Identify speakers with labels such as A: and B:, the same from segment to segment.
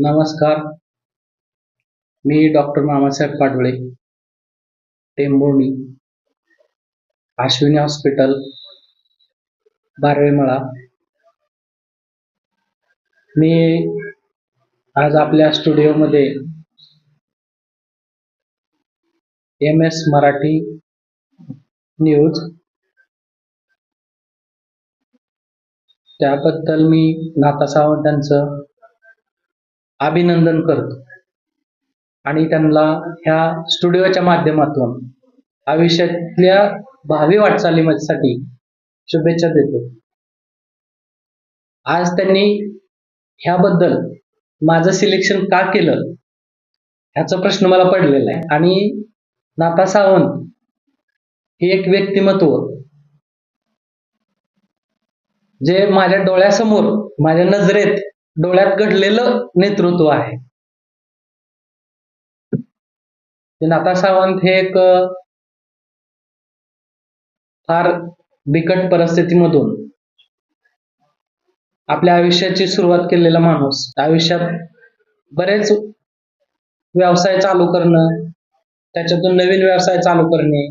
A: नमस्कार. मी doctor Mamasaheb Padwale Tembhurni Ashwini hospital Barvemala. मी आज आपल्या स्टुडिओमध्ये एम एस मराठी न्यूज. त्याबद्दल मी नाता सावंतांचं अभिनंदन करतो. आणि त्यांना ह्या स्टुडिओच्या माध्यमातून आयुष्यातल्या भावी वाटचालीसाठी शुभेच्छा देतो. आज त्यांनी ह्याबद्दल माझं सिलेक्शन का केलं ह्याचा प्रश्न मला पडलेला आहे. आणि नाता सावंत हे एक व्यक्तिमत्व जे माझ्या डोळ्यासमोर माझ्या नजरेत डोळ्यात घडलेलं नेतृत्व आहे. नाता सावंत हे एक फार बिकट परिस्थितीमधून आपल्या आयुष्याची सुरुवात केलेला माणूस. आयुष्यात बरेच व्यवसाय चालू करणं त्याच्यातून नवीन व्यवसाय चालू करणे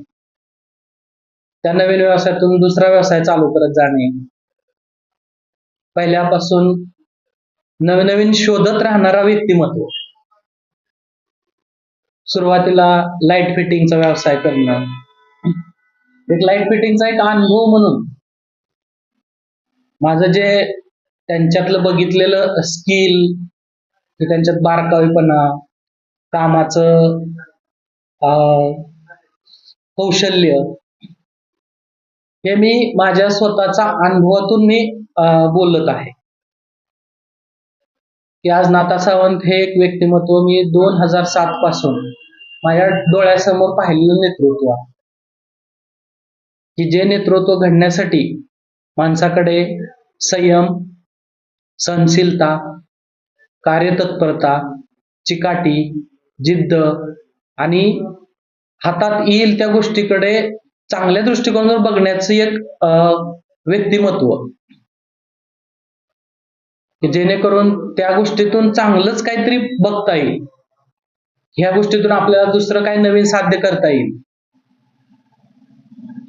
A: त्या नवीन व्यवसायातून दुसरा व्यवसाय चालू करत जाणे. पहिल्यापासून नवनवीन शोधत राहणारा व्यक्तिमत्व. सुरुवातीला लाइट फिटिंगचा व्यवसाय करणं. एक लाइट फिटिंगचा एक अनुभव म्हणून. माझं जे त्यांच्यातलं बघितलेलं स्किल त्यांच्यात बारकावीपणा कामाचं कौशल्य हे मी माझ्या स्वतःच्या अनुभवातून मी बोलत आहे. की आज नाथा सावंत हे एक व्यक्तिमत्व मी दोन हजार सात पासून माझ्या डोळ्यासमोर पाहिलेलं नेतृत्व आहे. की जे नेतृत्व घडण्यासाठी माणसाकडे संयम सहनशीलता कार्यतत्परता चिकाटी जिद्द आणि हातात येईल त्या गोष्टीकडे चांगल्या दृष्टिकोनावर बघण्याचं एक अं, व्यक्तिमत्व. की जेणेकरून त्या गोष्टीतून चांगलंच काहीतरी बघता येईल. ह्या गोष्टीतून आपल्याला दुसरं काही नवीन साध्य करता येईल.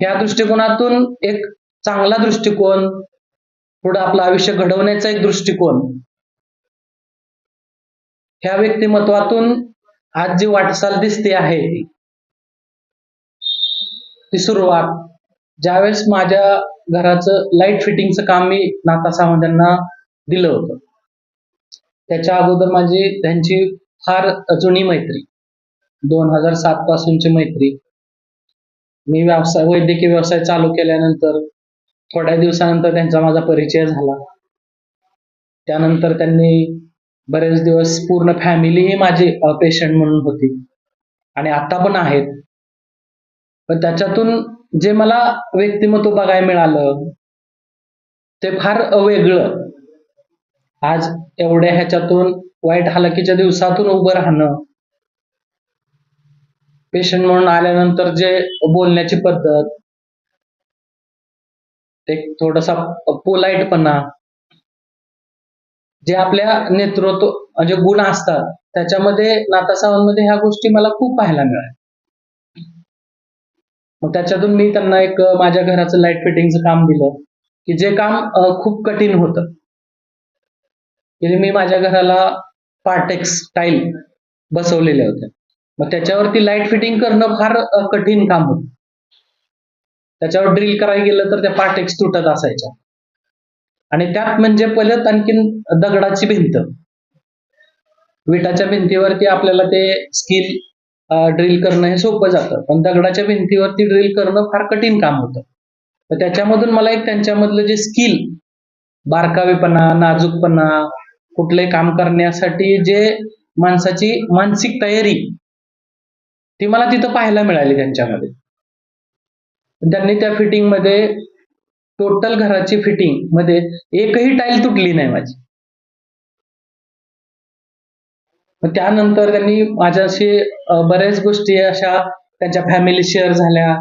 A: ह्या दृष्टिकोनातून एक चांगला दृष्टिकोन पुढे आपलं आयुष्य घडवण्याचा एक दृष्टिकोन. ह्या व्यक्तिमत्वातून आज जी वाटचाल दिसते आहे ती सुरुवात. ज्यावेळेस माझ्या घराचं लाइट फिटिंगचं काम मी नाता सावंत यांना दिलं होतं. त्याच्या अगोदर माझी त्यांची फार जुनी मैत्री दोन हजार सात पासूनची मैत्री. मी व्यवसाय वैद्यकीय व्यवसाय चालू केल्यानंतर थोड्या दिवसानंतर त्यांचा माझा परिचय झाला. त्यानंतर त्यांनी बरेच दिवस पूर्ण फॅमिली ही माझी पेशंट म्हणून होती. आणि आता पण आहेत. पण त्याच्यातून जे मला व्यक्तिमत्व बघायला मिळालं ते फार वेगळं. आज एवढ्या ह्याच्यातून वाईट हालाकीच्या दिवसातून उभं राहणं. पेशंट म्हणून आल्यानंतर जे बोलण्याची पद्धत एक थोडासा पोलाईटपणा जे आपल्या नेतृत्व म्हणजे गुण असतात त्याच्यामध्ये नाथासावांमध्ये ह्या गोष्टी मला खूप पाहायला मिळाल्या. मग त्याच्यातून मी त्यांना एक माझ्या घराचं लाइट फिटिंगचं काम दिलं की जे काम खूप कठीण होतं. की मी माझ्या घराला पार्टेक्स टाईल बसवलेले होते मग त्याच्यावरती लाइट फिटिंग करणं फार कठीण काम होतं. त्याच्यावर ड्रिल करायला गेलं तर त्या पार्टेक्स तुटत असायच्या. आणि त्यात म्हणजे परत आणखीन दगडाची भिंत. विटाच्या भिंतीवरती आपल्याला ते स्किल ड्रिल करणं हे सोपं जातं. पण दगडाच्या भिंतीवरती ड्रिल करणं फार कठीण काम होतं. तर त्याच्यामधून मला एक त्यांच्यामधलं जे स्किल बारकावेपणा नाजूकपणा कुठलंही काम करण्यासाठी जे माणसाची मानसिक तयारी ती मला तिथं पाहायला मिळाली त्यांच्यामध्ये. त्यांनी त्या फिटिंगमध्ये टोटल घराची फिटिंगमध्ये एकही टाईल तुटली नाही माझी. मग त्यानंतर त्यांनी माझ्याशी बऱ्याच गोष्टी अशा त्यांच्या फॅमिली शेअर झाल्या.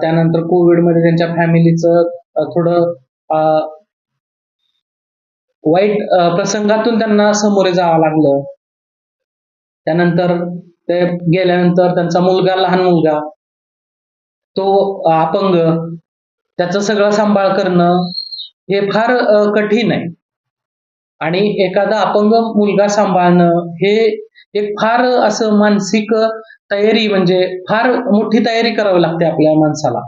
A: त्यानंतर कोविडमध्ये त्यांच्या फॅमिलीचं थोडं वाईट प्रसंगातून त्यांना सामोरे जावं लागलं. त्यानंतर ते गेल्यानंतर त्यांचा मुलगा लहान मुलगा तो अपंग त्याचं सगळं सांभाळ करणं हे फार कठीण आहे. आणि एखादा अपंग मुलगा सांभाळणं हे एक फार असं मानसिक तयारी म्हणजे फार मोठी तयारी करावी लागते आपल्या माणसाला.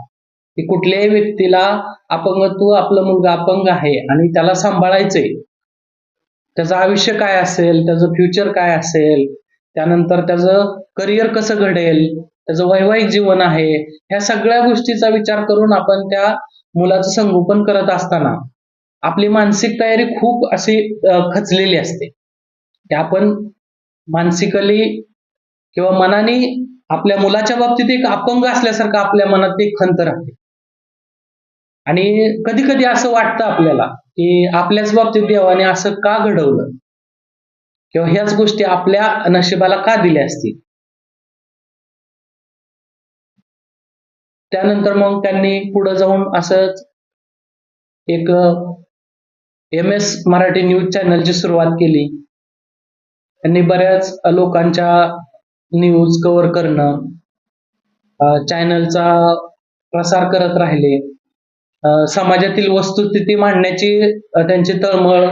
A: की कुठल्याही व्यक्तीला अपंगत्व आपला मुलगा अपंग आहे आणि त्याला सांभाळायचंय त्याचं आयुष्य काय असेल त्याचं फ्युचर काय असेल त्यानंतर त्याचं करिअर कसं घडेल त्याचं वैवाहिक जीवन आहे ह्या सगळ्या गोष्टीचा विचार करून आपण त्या मुलाचं संगोपन करत असताना आपली मानसिक तयारी खूप अशी खचलेली असते. की आपण मानसिकली किंवा मनाने आपल्या मुलाच्या बाबतीत एक अपंग असल्यासारखं आपल्या मनात एक खंत राहते. आणि कधी कधी असं वाटतं आपल्याला की आपल्याच बाबतीत देवाने असं का घडवलं? किंवा ह्याच गोष्टी आपल्या नशिबाला का दिल्या असतील त्यानंतर मग त्यांनी पुढे जाऊन असंच एक एम एस मराठी न्यूज चॅनलची सुरुवात केली. त्यांनी बऱ्याच लोकांच्या न्यूज कव्हर करणं चॅनलचा प्रसार करत राहिले. समाजातील वस्तुस्थिती मांडण्याची त्यांची तळमळ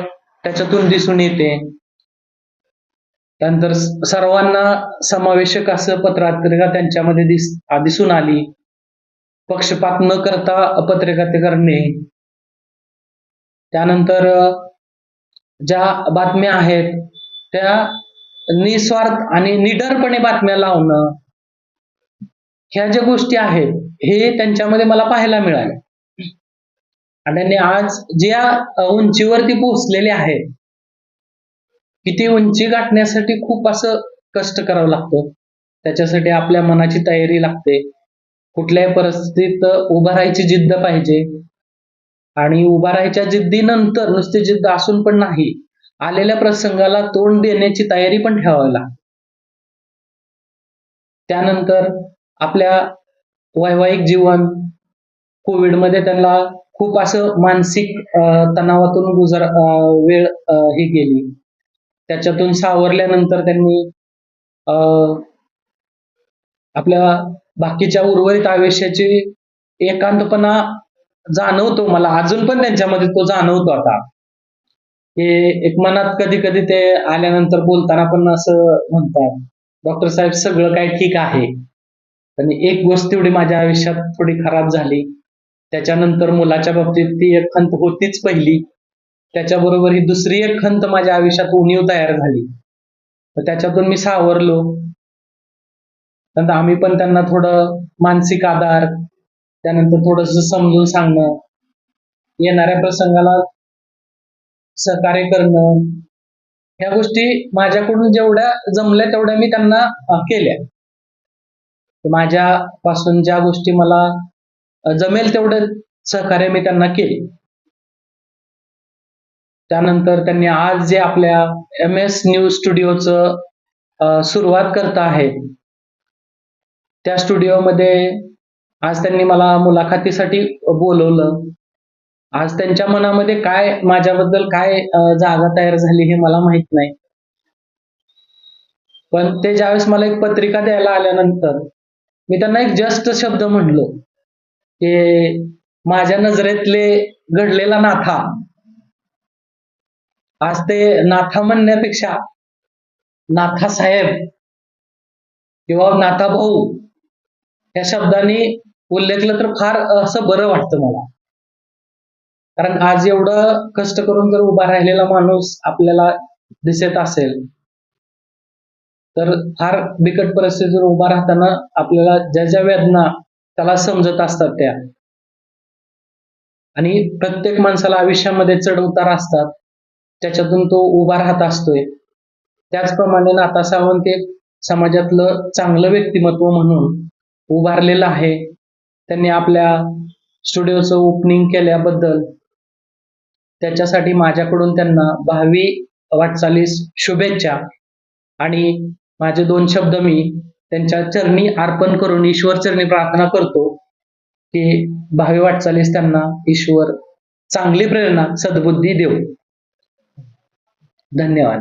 A: त्याच्यातून दिसून येते. त्यानंतर सर्वांना समावेशक असं पत्रकारिता त्यांच्यामध्ये दिस दिसून आली. पक्षपात न करता पत्रकारिता करणे. त्यानंतर ज्या बातम्या आहेत त्या निस्वार्थ आणि निडरपणे बातम्या लावणं. ह्या ज्या गोष्टी आहेत हे त्यांच्यामध्ये मला पाहायला मिळाल्या आणि आज ज्या उंचीवरती पोहोचलेले आहेत की ती उंची गाठण्यासाठी खूप असं कष्ट करावं लागतं. त्याच्यासाठी आपल्या मनाची तयारी लागते. कुठल्याही परिस्थितीत उभा राहायची जिद्द पाहिजे. आणि उभा राहायच्या जिद्दीनंतर नुसती जिद्द असून पण नाही आलेल्या प्रसंगाला तोंड देण्याची तयारी पण ठेवावी लागते. त्यानंतर आपल्या वैवाहिक जीवन कोविडमध्ये त्यांना खूप असं मानसिक तणावातून गुजर वेळ हे ही गेली. त्याच्यातून सावरल्यानंतर त्यांनी अं, आपल्या बाकीच्या उर्वरित आयुष्याची एकांतपणा जाणवतो मला. अजून पण त्यांच्यामध्ये तो जाणवतो आता. हे एक मनात कधी कधी ते आल्यानंतर बोलताना पण असं म्हणतात. डॉक्टर साहेब सगळं काय ठीक आहे. आणि एक गोष्ट तेवढी माझ्या आयुष्यात थोडी खराब झाली. त्याच्यानंतर मुलाच्या बाबतीत ती एक खंत होतीच पहिली. त्याच्याबरोबर ही दुसरी एक खंत माझ्या आयुष्यात उणीव तयार झाली. तर त्याच्यातून मी सावरलो. नंतर आम्ही पण त्यांना थोडं मानसिक आधार त्यानंतर थोडस समजून सांगणं येणाऱ्या प्रसंगाला सहकार्य करणं ह्या गोष्टी माझ्याकडून जेवढ्या जमल्या तेवढ्या मी त्यांना केल्या. माझ्यापासून ज्या गोष्टी मला जमेल तेवढं सहकार्य मी त्यांना केले. त्यानंतर त्यांनी आज जे आपल्या एम एस न्यूज स्टुडिओचं सुरुवात करत आहे त्या स्टुडिओमध्ये आज त्यांनी मला मुलाखतीसाठी बोलवलं. आज त्यांच्या मनामध्ये काय माझ्याबद्दल काय जागा तयार झाली हे मला माहीत नाही. पण ते ज्यावेळेस मला एक पत्रिका द्यायला आल्यानंतर मी त्यांना एक जस्ट शब्द म्हणलो की माझ्या नजरेतले घडलेला नाथा. आज ते नाथा म्हणण्यापेक्षा नाथा साहेब किंवा नाथा भाऊ या शब्दाने उल्लेखलं तर फार असं बरं वाटतं मला. कारण आज एवढं कष्ट करून जर उभा राहिलेला माणूस आपल्याला दिसत असेल तर फार बिकट परिस्थितीवर उभा राहताना आपल्याला ज्या ज्या वेदना त्याला समजत असतात त्या. आणि प्रत्येक माणसाला आयुष्यामध्ये चढ उतार असतात. त्याच्यातून तो उभा राहत असतोय. त्याचप्रमाणे नाता सावंत एक समाजातलं चांगलं व्यक्तिमत्व म्हणून उभारलेलं आहे. त्यांनी आपल्या स्टुडिओचं ओपनिंग केल्याबद्दल त्याच्यासाठी माझ्याकडून त्यांना भावी वाटचालीस शुभेच्छा. आणि माझे दोन शब्द मी त्यांच्या चरणी अर्पण करून ईश्वर चरणी प्रार्थना करतो की भावी वाटचालीस त्यांना ईश्वर चांगली प्रेरणा सद्बुद्धी देऊ. धन्यवाद.